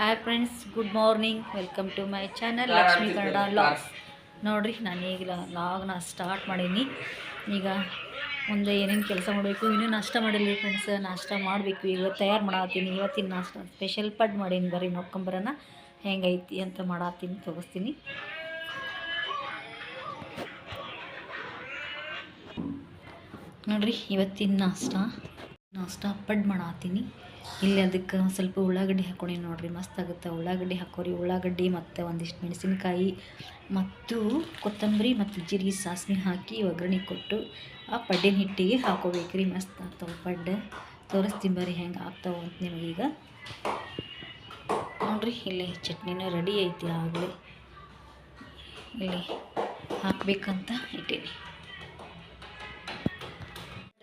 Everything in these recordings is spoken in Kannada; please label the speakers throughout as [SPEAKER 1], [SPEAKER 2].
[SPEAKER 1] Hi friends good morning welcome to my channel Lakshmi Kannada vlogs ನೋಡಿರಿ ನಾನು ಈಗ ಲಾಗ್ನ ಸ್ಟಾರ್ಟ್ ಮಾಡೀನಿ. ಈಗ ಮುಂದೆ ಏನೇನು ಕೆಲಸ ಮಾಡಬೇಕು ಇನ್ನೂ ನಾಷ್ಟ ಮಾಡಿಲ್ಲ ಫ್ರೆಂಡ್ಸ್ ನಾಷ್ಟ ಮಾಡಬೇಕು ಈಗ ತಯಾರು ಮಾಡತ್ತೀನಿ. ಇವತ್ತಿನ ನಾಷ್ಟ ಸ್ಪೆಷಲ್ ಪಡ್ ಮಾಡೀನಿ ಬರ್ರಿ ನೋಡ್ಕೊಂಬರೋಣ ಹೆಂಗೈತಿ ಅಂತ ಮಾಡತ್ತೀನಿ ತೋರಿಸ್ತೀನಿ. ನೋಡ್ರಿ ಇವತ್ತಿನ ನಾಷ್ಟ ನಾಷ್ಟ ಪಡ್ ಮಾಡತ್ತೀನಿ. ಇಲ್ಲಿ ಅದಕ್ಕೆ ಸ್ವಲ್ಪ ಉಳ್ಳಾಗಡ್ಡಿ ಹಾಕ್ಕೊಂಡಿ ನೋಡಿರಿ, ಮಸ್ತ್ ಆಗುತ್ತೆ. ಉಳ್ಳಾಗಡ್ಡಿ ಹಾಕೋರಿ ಉಳ್ಳಾಗಡ್ಡಿ ಮತ್ತು ಒಂದಿಷ್ಟು ಮೆಣಸಿನ್ಕಾಯಿ ಮತ್ತು ಕೊತ್ತಂಬರಿ ಮತ್ತು ಜೀರಿಗೆ ಸಾಸಿವೆ ಹಾಕಿ ಒಗ್ಗರಣೆ ಕೊಟ್ಟು ಆ ಪಡ್ಡಿನ ಹಿಟ್ಟಿಗೆ ಹಾಕೋಬೇಕ್ರಿ. ಮಸ್ತ್ ಆಗ್ತಾವೆ ಪಡ್ಡು. ತೋರಿಸ್ತೀನಿ ಬರ್ರಿ ಹೆಂಗೆ ಆಗ್ತಾವೆ ಅಂತ ನಿಮಗೀಗ ನೋಡಿರಿ, ಇಲ್ಲಿ ಚಟ್ನಿನೂ ರೆಡಿ ಐತಿ ಆಗಲೇ. ಇಲ್ಲಿ ಹಾಕ್ಬೇಕಂತ ಇಟ್ಟೀನಿ.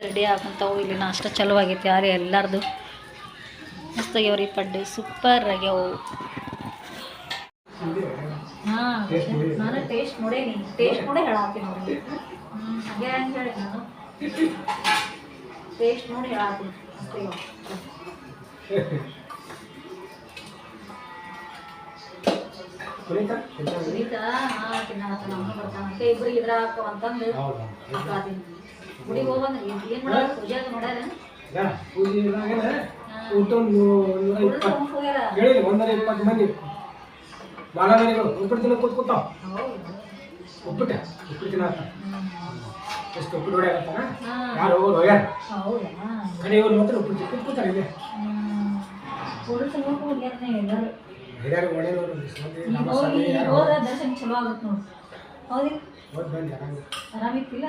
[SPEAKER 1] ರೆಡಿ ಆಗಂತಾವು. ಇಲ್ಲಿ ನಾಷ್ಟ ಚಲೋ ಆಗೈತಿ ಯಾರು ಎಲ್ಲಾರ್ದು. ಮಸ್ತ್ ಆಗ್ಯಾವ್ರಿ ಪಡ್ಡು. ಸೂಪರ್ ಆಗ್ಯಾವು. ಹಾಂ ನಾನು ಟೇಸ್ಟ್ ನೋಡೇನಿ. ಟೇಸ್ಟ್ ನೋಡೇ ಹೇಳತ್ತೀನಿ ನೋಡಿ ಹಾಗೆ ಅಂತ ಹೇಳಿ ನಾನು. ಟೇಸ್ಟ್ ನೋಡಿ ಹೇಳತ್ತೀನಿ ಅಷ್ಟೇ ಸುನೀತಾ ಹಾಂ ತಿನ್ನತ್ತ ನಮ್ಮ ಬರ್ತಾನಂತೆ ಇಬ್ರಿಗೆ ಇದ್ರ ಹಾಕೋ ಅಂತಂದು ಹಾಕಾತೀನಿ ಗುಡಿಗೆ ಹೋಗ್ಬಂದ್ರೆ. ಏನು ಮಾಡೋದು ಪೂಜೆ ಮಾಡ್ಯಾರ
[SPEAKER 2] ಊಟ ಒಂದು ನೂರ ಇಪ್ಪತ್ತು. ಹೇಳಿಲ್ಲ ಒಂದರ ಇಪ್ಪತ್ತು ಮಂದಿ. ಭಾಳ ಮನೆಗಳು ಉಪ್ಪಿಟ್ಟು ತಿನ್ನೋ ಕೂತ್ಕೊತಾವ
[SPEAKER 1] ಹೌದು
[SPEAKER 2] ಉಪ್ಪಿಟ್ಟ ತಿನ್ನತ್ತ ಎಷ್ಟು ಉಪ್ಪಿಟ್ಟು ಹೊಡ್ಯಾಕತ್ತಾನ
[SPEAKER 1] ಆಗತ್ತಾನ
[SPEAKER 2] ಯಾರು ಹೋಗೋದು? ಹೋಗ್ಯಾರ
[SPEAKER 1] ಹೌದಾ
[SPEAKER 2] ಕಡೆ ಮಾತ್ರ ಉಪ್ಪಿಟ್ಟು ತಿಂದು ಕೂತಾರ ಇಲ್ಲಿ
[SPEAKER 1] ಪೊಲೀಸ್ ಹೋಗ್ಯಾರನೇ ಎಲ್ಲರೂ
[SPEAKER 2] ಹಿರಿಯರು ಒಳ್ಳೆಯವರು
[SPEAKER 1] ಹೋದ, ದರ್ಶನ ಚಲೋ ಆಗುತ್ತೆ ನೋಡಿ ಹೌದಿಲ್ಲ
[SPEAKER 2] ಹೋಗಿ ಬಂದು ಆರಾಮ
[SPEAKER 1] ಆರಾಮಿತ್ತಿಲ್ಲ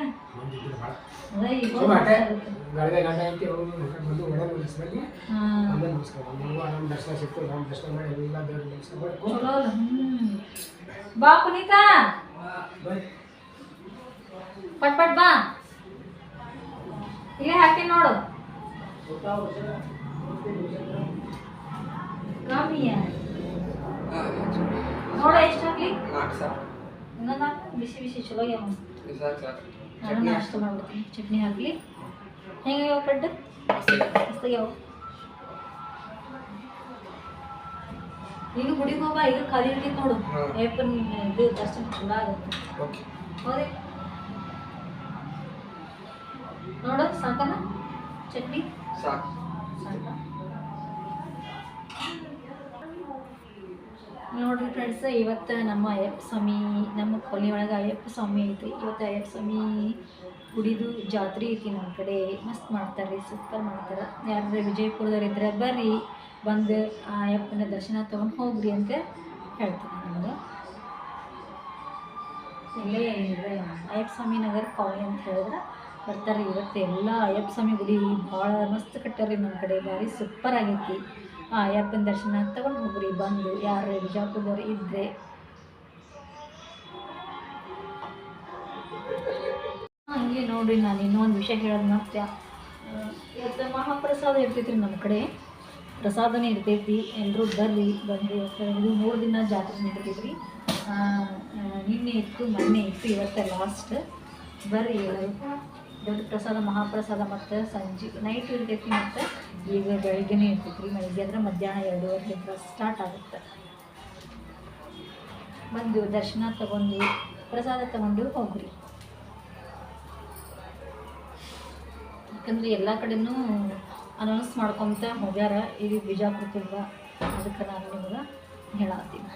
[SPEAKER 2] ಗಂಡ ಗಂಡ ಐತಿ ಹೋಗಿ ಬಂದು ಒಳ್ಳೆ ಮುಗಿಸ್ಬಂದು
[SPEAKER 1] ಹಾಂ.
[SPEAKER 2] ಒಂದೇ ಮುಗಿಸ್ಕೊಂಡು ದರ್ಶನ ಸಿಕ್ತು ದರ್ಶನ ಮಾಡಿ ಎಲ್ಲ ದೇವ್ರ
[SPEAKER 1] ಹ್ಞೂ ಬಾ. ಪುನೀತಾ. ಪಟ್ ಪಟ್ ಬಾ. ಇಲ್ಲೇ ಹಾಕಿ ನೋಡು. ಕಮ್ಮಿಯ ನೋಡ ಎಷ್ಟು ಹಾಕ್ಲಿ? ಇನ್ನೊಂದು ಬಿಸಿ ಬಿಸಿ ಚಲೋ ನಾನು ನಾಷ್ಟ ಮಾಡ್ಬಿಡ್ತೀನಿ. ಚಟ್ನಿ ಹಾಕ್ಲಿ ಯಾವ ಪಡ್ಡು? ಮಸ್ತಾಗ್ಯಾವ ಈಗ ಗುಡಿಗೆ ಹೋಗ ಈಗ ಖಾಲಿ ಇರ್ತೈತಿ ನೋಡು. ಏಪನ್ ಇದು ದರ್ಶನ ಚಲೋ ಆಗುತ್ತೆ. ಹೌದೇ ನೋಡು ಸಾಕನ? ಚಟ್ನಿ? ಸಾಕ? ನೋಡ್ರಿ ಫ್ರೆಂಡ್ಸ್ ಇವತ್ತು ನಮ್ಮ ಅಯ್ಯಪ್ಪ ಸ್ವಾಮಿ, ನಮ್ಮ ಕೊನೆ ಒಳಗೆ ಅಯ್ಯಪ್ಪ ಸ್ವಾಮಿ ಐತಿ. ಇವತ್ತು ಅಯ್ಯಪ್ಪ ಸ್ವಾಮಿ ಗುಡಿದು ಜಾತ್ರೆ ಐತಿ ನಮ್ಮ ಕಡೆ. ಮಸ್ತ್ ಮಾಡ್ತಾರೆ ರೀ ಸೂಪರ್ ಮಾಡ್ತಾರೆ. ಯಾರಾದ್ರೆ ವಿಜಯಪುರದವ್ರು ಇದ್ರೆ ಬರ್ರಿ, ಬಂದು ಆ ಅಯ್ಯಪ್ಪನ ದರ್ಶನ ತೊಗೊಂಡು ಹೋಗ್ರಿ ಅಂತ ಹೇಳ್ತೀನಿ ನಮ್ಗೆ ಇಲ್ಲೇ ಅಯ್ಯಪ್ಪ ಸ್ವಾಮಿ ನಗರ ಕಾಲನಿ ಅಂತ ಹೇಳಿದ್ರೆ ಬರ್ತಾರೆ ಇವತ್ತು ಎಲ್ಲ ಅಯ್ಯಪ್ಪ ಸ್ವಾಮಿ ಗುಡಿ ಭಾಳ ಮಸ್ತ್ ಕಟ್ಟಾರಿ ನಮ್ಮ ಕಡೆ, ಭಾರಿ ಸೂಪರ್ ಆಗೈತಿ. ಅಯ್ಯಪ್ಪನ ದರ್ಶನ? ತಗೊಂಡು ಹೋಗ್ರಿ, ಬಂದು. ಯಾರು ಬಿಜಾಪುರದವ್ರು ಇದ್ದರೆ ಹಂಗೆ ನೋಡ್ರಿ ನಾನು ಇನ್ನೊಂದು ವಿಷಯ ಹೇಳೋದು ಮತ್ತೆ ಇವತ್ತು ಮಹಾಪ್ರಸಾದ ಇರ್ತೈತಿ ರೀ ನಮ್ಮ ಕಡೆ. ಪ್ರಸಾದನೇ ಇರ್ತೈತಿ. ಎಲ್ಲರೂ ಬರ್ರಿ, ಬಂದು ಇದು ಮೂರು ದಿನ ಜಾತ್ರೆ ನಡೀತೈತಿ ನಿನ್ನೆ ಇತ್ತು, ಮೊನ್ನೆ ಇತ್ತು, ಇವತ್ತು ಲಾಸ್ಟ್ ಬರ್ರಿ ಎಲ್ಲರೂ. ದೊಡ್ಡ ಪ್ರಸಾದ, ಮಹಾಪ್ರಸಾದ ಮತ್ತು ಸಂಜೆ. ನೈಟ್ ಇರ್ತೈತಿ ಮತ್ತು ಈಗ ಬೆಳಿಗ್ಗೆನೇ ಇರ್ತೈತಿ ರೀ ಬೆಳಿಗ್ಗೆ ಅಂದ್ರೆ ಮಧ್ಯಾಹ್ನ ಎರಡೂವರೆಯಿಂದ ಸ್ಟಾರ್ಟ್ ಆಗುತ್ತೆ. ಬಂದು ದರ್ಶನ ತಗೊಂಡು, ಪ್ರಸಾದ ತಗೊಂಡು ಹೋಗ್ರಿ. ಯಾಕಂದ್ರೆ ಎಲ್ಲ ಕಡೆನೂ ಅನೌನ್ಸ್ ಮಾಡ್ಕೊತ ಹೋಗ್ಯಾರ ಬಿಜಾಪುರ ಬಿಜಾಪುರದಿಂದ ಅದಕ್ಕೆ ನಾನು ನಿಮ್ಗೆ ಹೇಳತ್ತೀನಿ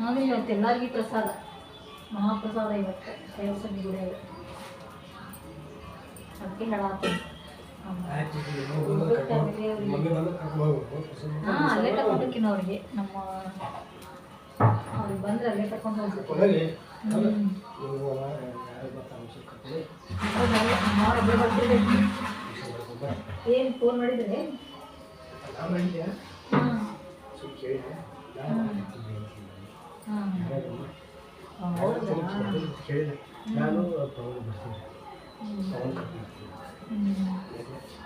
[SPEAKER 1] ನಾನು ಇವತ್ತು ಎಲ್ಲರಿಗೂ ಪ್ರಸಾದ, ಮಹಾಪ್ರಸಾದ ಇವತ್ತು ದೇವಸ್ಥಾನ ಅದಕ್ಕೆ ಹೇಳತ್ತೀನಿ ಹಾಂ ಅಲ್ಲೇ ಅವ್ರಿಗೆ. ನಮ್ಮ ಅವ್ರಿಗೆ ಬಂದ್ರೆ ಅಲ್ಲೇ ಕರ್ಕೊಂಡು ಹೋಗ್ಬೇಕು. ಏನು ಫೋನ್ ಮಾಡಿದ್ರೆ?
[SPEAKER 2] ನಾನು ತಗೊಂಡು ಬರ್ತೀನಿ. ತಗೊಂಡು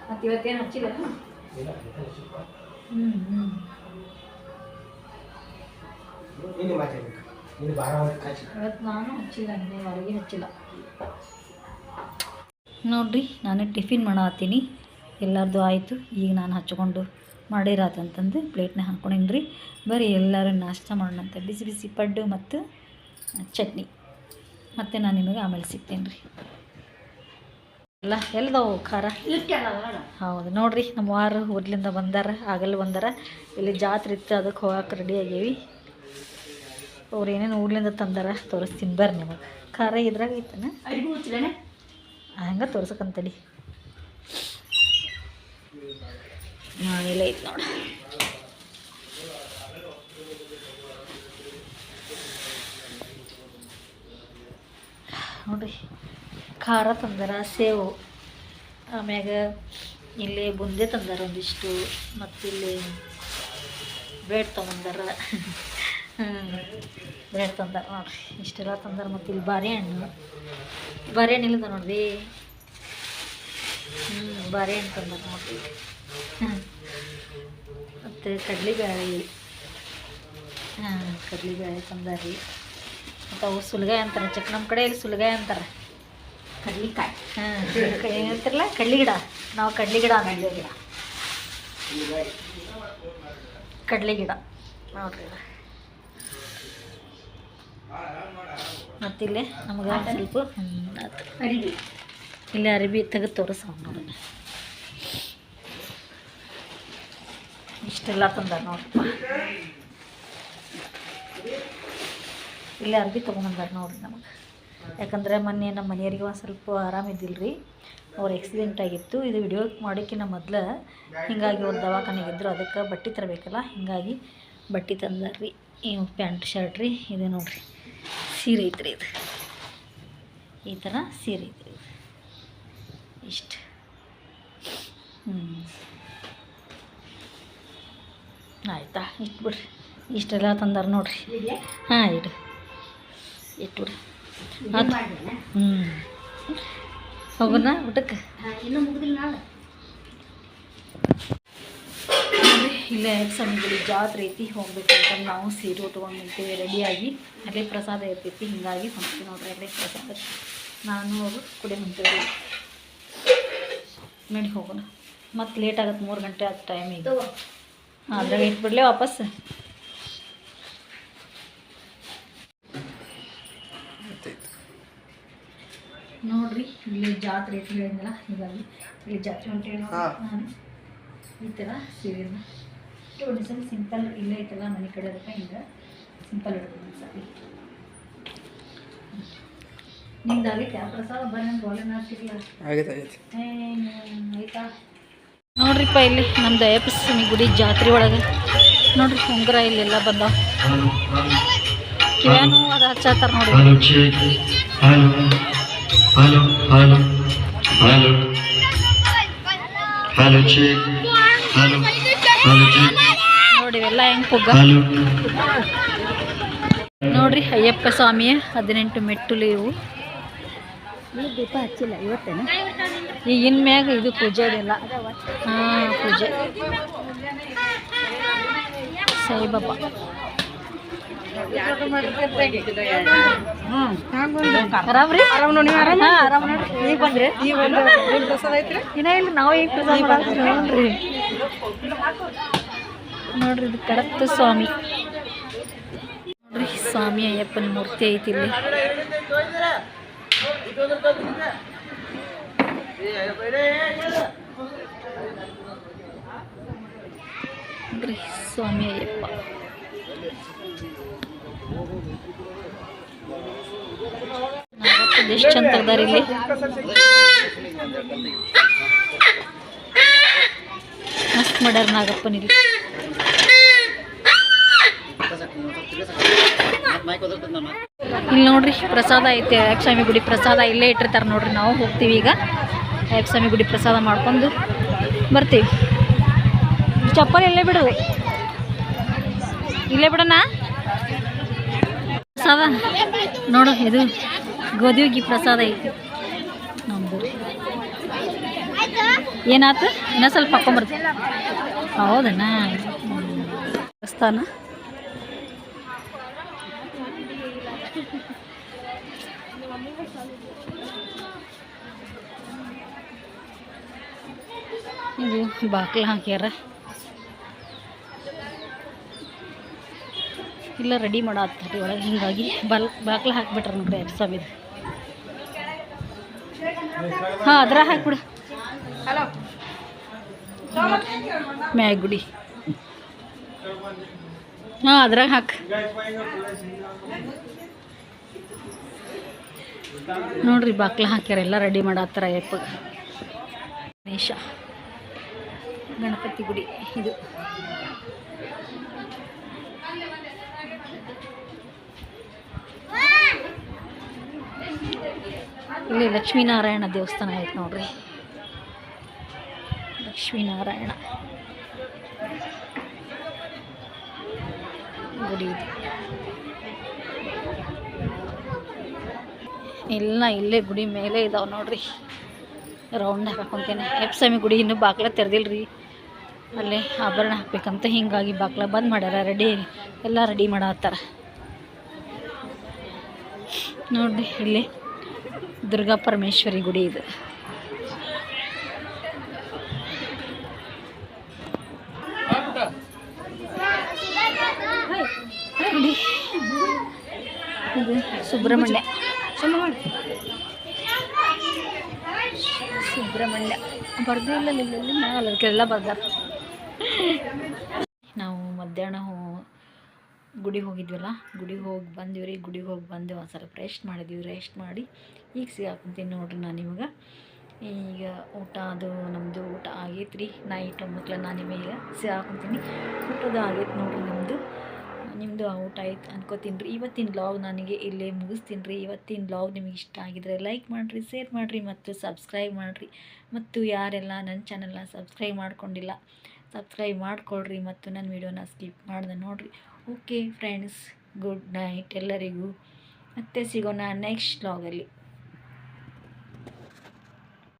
[SPEAKER 1] ಮತ್ತು ಇವತ್ತೇನು ಹಚ್ಚಿಲ್ಲ? ಹ್ಞೂ ಹ್ಞೂ ಇವತ್ತು ನಾನು ಹಚ್ಚಿಲ್ಲ ಹಚ್ಚಿಲ್ಲ. ನೋಡ್ರಿ ನಾನು ಟಿಫಿನ್ ಮಾಡತ್ತೀನಿ ಎಲ್ಲರದು ಆಯಿತು. ಈಗ ನಾನು ಹಚ್ಕೊಂಡು ಮಾಡಿರಾತಂತಂದು ಪ್ಲೇಟ್ನ ಹಾಕ್ಕೊಂಡೇನಿ ರೀ ಬರೀ ಎಲ್ಲರೂ ನಾಷ್ಟ ಮಾಡೋಣಂತ. ಬಿಸಿ ಬಿಸಿ ಪಡ್ಡು ಮತ್ತು ಚಟ್ನಿ. ಮತ್ತು ನಾನು ನಿಮಗೆ ಆಮೇಲೆ ಸಿಗ್ತೇನೆ ರೀ ಎಲ್ಲ ಎಲ್ದವು ಖಾರ? ಹೌದು, ನೋಡ್ರಿ ನಮ್ಮ ವಾರ ಊರ್ಲಿಂದ ಬಂದಾರ ಆಗಲ್ಲ ಬಂದಾರ. ಇಲ್ಲಿ ಜಾತ್ರೆ ಇತ್ತು ಅದಕ್ಕೆ ಹೋಗಕ್ಕೆ ರೆಡಿ ಆಗೇವಿ. ಅವ್ರು ಏನೇನು ಊರ್ಲಿಂದ ತಂದಾರ ತೋರಿಸ್ತೀನಿ ಬರ್ರಿ ನಿಮಗೆ. ಖಾರ ಇದ್ರಾಗ ಐತನ? ಹಂಗೆ ತೋರ್ಸಕ್ಕಂತಡಿ ಹಾಂ, ಇಲ್ಲ ಐತೆ ನೋಡಿ. ನೋಡ್ರಿ. ಖಾರ ತಂದರ, ಸೇವು. ಆಮ್ಯಾಗ ಇಲ್ಲಿ ಬುಂದೆ ತಂದರ ಒಂದಿಷ್ಟು, ಮತ್ತು ಇಲ್ಲಿ ಬ್ರೆಡ್ ತೊಗೊಂಡಾರ. ಬ್ರೆಡ್ ತಂದಾರ, ನೋಡ್ರಿ. ಇಷ್ಟೆಲ್ಲ ತಂದಾರ ಮತ್ತು ಇಲ್ಲಿ ಬಾರೆಹಣ್ಣು ಇಲ್ಲದ ನೋಡ್ರಿ. ಹ್ಞೂ ಬಾರೆಹಣ್ಣು ತಂದಾರ ನೋಡ್ರಿ. ಮತ್ತು ಕಡಲೆಬೇಳೆ ಹಾಂ ಕಡಲೆಬೇಳೆ ರೀ ಮತ್ತು ಅವು ಸುಲಗಾಯಿ ಅಂತಾರೆ. ಚಕ್ ನಮ್ಮ ಕಡೆ ಇಲ್ಲಿ ಸುಲಗಾಯಿ ಅಂತಾರೆ.
[SPEAKER 3] ಕಡ್ಲಿಕಾಯಿ.
[SPEAKER 1] ಹಾಂ ಏನಂತಿರಲ್ಲ ಕಡ್ಲಿ ಗಿಡ ನಾವು ಕಡ್ಲಿ ಗಿಡ ಅನ್ನೋದು ಗಿಡ ಕಡ್ಲಿ ಗಿಡ ನೋಡ್ರಿ. ಮತ್ತಿಲ್ಲಿ ನಮಗೆ ಸ್ವಲ್ಪ.
[SPEAKER 3] ಅರಿವಿ.
[SPEAKER 1] ಇಲ್ಲಿ ಅರಿಬಿ ತೆಗೆದು ತೋರಿಸ ನೋಡೋಣ. ಇಷ್ಟೆಲ್ಲ ತಂದ ನೋಡಪ್ಪ. ಇಲ್ಲಿ ಅರ್ಬಿ ತೊಗೊಂಬಂದಾರ ನೋಡ್ರಿ ನಮಗೆ. ಯಾಕಂದ್ರೆ ಮೊನ್ನೆ ನಮ್ಮ ಮನೆಯವರಿಗೆ ಒಂದು ಸ್ವಲ್ಪ ಆರಾಮಿದ್ದಿಲ್ಲ ರೀ ಅವ್ರು ಆಕ್ಸಿಡೆಂಟ್ ಆಗಿತ್ತು. ಇದು ವಿಡಿಯೋ ಮಾಡೋಕ್ಕಿಂತ ಮೊದಲು ಹೀಗಾಗಿ ಅವ್ರು ದವಾಖಾನೆಗಿದ್ರು ಅದಕ್ಕೆ ಬಟ್ಟೆ ತರಬೇಕಲ್ಲ, ಹೀಗಾಗಿ ಬಟ್ಟೆ ತಂದಾರ ರೀ ಇವು ಪ್ಯಾಂಟ್, ಶರ್ಟ್ ರೀ, ಇದು ನೋಡಿರಿ. ಸೀರೆ ಐತ್ರಿ ಇದು. ಈ ಥರ ಸೀರೆ ಐತ್ರಿ ಇದು. ಇಷ್ಟು. ಹ್ಞೂ ಆಯ್ತಾ? ಇಷ್ಟು ಬಿಡ್ರಿ. ಇಷ್ಟೆಲ್ಲ ತಂದಾರ ನೋಡಿರಿ. ಹಾಂ, ಇಡು. ಇಟ್ಬಿಡ್ರಿ ಹ್ಞೂ ಹೋಗೋಣ ಊಟಕ್ಕೆ? ಇಲ್ಲೇ ಸಮಯದಲ್ಲಿ ಜಾತ್ರೆ ಐತಿ ಹೋಗ್ಬೇಕಂತ ನಾವು ಸೀರೆ ಉಟ್ಕೊಂಡು ನಿಂತೀವಿ ರೆಡಿಯಾಗಿ. ಅಲ್ಲೇ ಪ್ರಸಾದ ಇರ್ತೈತಿ ಹಿಂಗಾಗಿ ಹೊಂಟ್ವಿ ನೋಡ್ರಿ ಅಲ್ಲೇ ಪ್ರಸಾದ ನಾನು ಅವರು ಕುಡಿ ಹೊಂತೀವಿ ನಡಿ ಹೋಗೋಣ. ಮತ್ತೆ ಲೇಟ್ ಆಗತ್ತೆ ಮೂರು ಗಂಟೆ ಆದ ಟೈಮ್ ಈಗ.
[SPEAKER 3] ತಗೋ.
[SPEAKER 1] ಅದ್ರಾಗ ಇಟ್ಬಿಡ್ಲೆ ವಾಪಸ್. ನೋಡ್ರಿ ಇಲ್ಲಿ ಜಾತ್ರೆ ಐತಿ ಹೇಳಿದ್ನಲ್ಲ ಹೀಗಾಗಿ ಇಲ್ಲಿ ಜಾತ್ರೆ ನೋಡ್ರಿ. ನಾನು ಈ ಥರ ಸೀರೆನ ಟೂ ಡಿಸೈನ್ ಸಿಂಪಲ್ ಇಲ್ಲೇ ಐತಲ್ಲ ಮನೆ ಕಡೆ ಅದಕ್ಕೆ ಹಿಂಗೆ ಸಿಂಪಲ್ ಇಡ್ತೀನಿ ಸಾರಿ ನಿಮ್ದು ಆಗೈತೆ ಆ ಪ್ರಸಾದ ಬಂದು ಗೋಲೆನ ಹಾಕ್ತಿರ್ಲ
[SPEAKER 2] ಆಗೈತೆ ಆಗೈತೆ.
[SPEAKER 1] ಆಯ್ತಾ? ನೋಡ್ರಿಪ್ಪ ಇಲ್ಲಿ ನಮ್ದು ಅಯ್ಯಪ್ಪ ಸ್ವಾಮಿ ಗುಡಿ ಜಾತ್ರೆ ಒಳಗೆ. ನೋಡ್ರಿ ಉಂಗುರ ಇಲ್ಲೆಲ್ಲ ಬಂದಾವ. ಕಿವ್ಯಾನು ಅದು ಹಚ್ಚಾತಾರ ನೋಡಿ
[SPEAKER 4] Hello. Hello. Hello. Hello. chick. Hello. Hello. Hello, check.
[SPEAKER 1] ನೋಡಿ ಇವೆಲ್ಲ ಹೆಂಗೆ ಪುಗ್ಗ
[SPEAKER 4] Hello.
[SPEAKER 1] ನೋಡ್ರಿ ಅಯ್ಯಪ್ಪ ಸ್ವಾಮಿಯ ಹದಿನೆಂಟು ಮೆಟ್ಟುಲು ಇವು
[SPEAKER 3] ದೀಪ ಹಚ್ಚಿಲ್ಲ ಇವತ್ತೇನೆ
[SPEAKER 1] ಈಗಿನ ಮ್ಯಾಗ ಇದು ಪೂಜೆ ಇದೆಲ್ಲ ಹಾಂ ಪೂಜೆ ಸಾಯಿಬಾಬಾ ನೋಡ್ರಿ ಇದು ಕಡತ್ತ ಸ್ವಾಮಿ ನೋಡ್ರಿ ಸ್ವಾಮಿ ಅಯ್ಯಪ್ಪನ ಮೂರ್ತಿ ಐತಿ ಇಲ್ಲಿ. ಸ್ವಾಮಿ ಅಯ್ಯಪ್ಪ. ಎಷ್ಟು ಚಂದ ತೆಗ್ದಾರ ಇಲ್ಲಿ? ಮಸ್ತ್ ಮಾಡ್ಯಾರ ನಾಗಪ್ಪನ ಇಲ್ಲಿ. ಇಲ್ಲಿ ನೋಡ್ರಿ, ಪ್ರಸಾದ ಐತೆ. ಸ್ವಾಮಿ ಗುಡಿ ಪ್ರಸಾದ ಇಲ್ಲೇ ಇಟ್ಟಿರ್ತಾರೆ ನೋಡ್ರಿ ನಾವು. ಹೋಗ್ತೀವಿ ಈಗ. ಸ್ವಾಮಿ ಗುಡಿ ಪ್ರಸಾದ ಮಾಡ್ಕೊಂಡು ಬರ್ತೀವಿ. ಚಪ್ಪಲಿ ಇಲ್ಲೇ ಬಿಡು. ಇಲ್ಲೇ ಬಿಡೋಣ. ಪ್ರಸಾದ. ನೋಡು, ಇದು ಗೋಧಿ ಹುಗ್ಗಿ ಪ್ರಸಾದ ಐತಿ. ನಮ್ದು. ಏನಾತು? ಇನ್ನೂ ಸ್ವಲ್ಪ ಹಾಕೊಂಬರ್ತೀವಿ ಹೌದಣ್ಣ. ದೇವಸ್ಥಾನ. ಇದು ಬಾಕ್ಲ ಹಾಕ್ಯಾರ. ಇಲ್ಲ ರೆಡಿ ಮಾಡತ್ತಾರೆ ಒಳಗೆ. ಹಿಂಗಾಗಿ ಬಲ್ ಬಾಕ್ಲ ಹಾಕ್ಬಿಟ್ರೆ ನೋಡ್ರಿ ಎರಡು ಸಾವಿರ ಹಾಂ, ಅದ್ರ ಹಾಕ್ಬಿಡು
[SPEAKER 3] ಮ್ಯಾಗುಡಿ
[SPEAKER 1] ಮ್ಯಾಗ್ ಗುಡಿ ಹಾಂ, ಅದ್ರಾಗ ಹಾಕಿ. ನೋಡ್ರಿ, ಬಾಕ್ಲ ಹಾಕ್ಯಾರ ಎಲ್ಲ ರೆಡಿ ಮಾಡತ್ತಾರ ಎಪ್ಪ ಗಣೇಶ. ಗಣಪತಿ ಗುಡಿ, ಇದು. ಇಲ್ಲಿ ಲಕ್ಷ್ಮೀನಾರಾಯಣ ದೇವಸ್ಥಾನ ಐತೆ ನೋಡ್ರಿ. ಲಕ್ಷ್ಮೀನಾರಾಯಣ. ಗುಡಿ ಎಲ್ಲ ಇಲ್ಲೇ ಗುಡಿ ಮೇಲೆ ಇದಾವೆ ನೋಡ್ರಿ. ರೌಂಡ್ ಹಾಕೊಂತೇನೆ ಎಪ್ಸ್ವಾಮಿ ಗುಡಿ ಇನ್ನೂ ಬಾಗ್ಲ ತೆರೆದಿಲ್ರಿ. ಅಲ್ಲೇ ಆಭರಣ ಹಾಕ್ಬೇಕಂತ ಹಿಂಗಾಗಿ ಬಾಗ್ಲ ಬಂದ್ ಮಾಡ್ಯಾರ. ರೆಡಿ, ಎಲ್ಲ ರೆಡಿ ಮಾಡತ್ತಾರ. ನೋಡ್ರಿ, ಇಲ್ಲಿ ದುರ್ಗಾ ಪರಮೇಶ್ವರಿ ಗುಡಿ ಇದು. ಸುಬ್ರಹ್ಮಣ್ಯ. ಸುಬ್ರಹ್ಮಣ್ಯ. ಬರ್ದೇ ಇಲ್ಲ, ಇಲ್ಲಿ ಮ್ಯಾಲ ಅದಕ್ಕೆಲ್ಲ ಬರ್ದಾರ. ನಾವು ಮಧ್ಯಾಹ್ನ ಗುಡಿಗೆ ಹೋಗಿದ್ವಲ್ಲ ಗುಡಿಗೆ ಹೋಗಿ ಬಂದಿವ್ರಿ ಗುಡಿಗೆ ಹೋಗಿ ಬಂದು ಒಂದು ಸ್ವಲ್ಪ ರೆಸ್ಟ್ ಮಾಡಿದ್ವಿ ರೆಸ್ಟ್ ಮಾಡಿ ಈಗ ಸಿಗಾಕೊಂತೀನಿ ನೋಡ್ರಿ ನಾನು ಇವಾಗ. ಈಗ ಊಟ ಅದು ನಮ್ಮದು ಊಟ ಆಗೈತೆ ರೀ ನೈಟ್ ಮಕ್ಳು ನಾನು ನಿಮಗೆ ಸಿಗಾಕೊಂತೀನಿ ಊಟದ ಆಗೈತೆ ನೋಡ್ರಿ ನಮ್ಮದು ನಿಮ್ಮದು ಊಟ ಆಯ್ತು ಅನ್ಕೋತೀನಿ ರೀ. ಇವತ್ತಿನ ಬ್ಲಾಗ್ ನನಗೆ ಇಲ್ಲೇ ಮುಗಿಸ್ತೀನಿ ರೀ. ಇವತ್ತಿನ ಬ್ಲಾಗ್ ನಿಮಗೆ ಇಷ್ಟ ಆಗಿದ್ರೆ ಲೈಕ್ ಮಾಡಿರಿ ಶೇರ್ ಮಾಡಿರಿ ಮತ್ತು ಸಬ್ಸ್ಕ್ರೈಬ್ ಮಾಡಿರಿ. ಮತ್ತು ಯಾರೆಲ್ಲ ನನ್ನ ಚಾನಲ್ನ ಸಬ್ಸ್ಕ್ರೈಬ್ ಮಾಡ್ಕೊಂಡಿಲ್ಲ ಸಬ್ಸ್ಕ್ರೈಬ್ ಮಾಡಿಕೊಳ್ರಿ ಮತ್ತು ನನ್ನ ವೀಡಿಯೋನ ಸ್ಕಿಪ್ ಮಾಡ್ದೆ ನೋಡಿರಿ. ಓಕೆ ಫ್ರೆಂಡ್ಸ್ ಗುಡ್ ನೈಟ್ ಎಲ್ಲರಿಗೂ. ಮತ್ತೆ ಸಿಗೋಣ ನೆಕ್ಸ್ಟ್ ಬ್ಲಾಗಲ್ಲಿ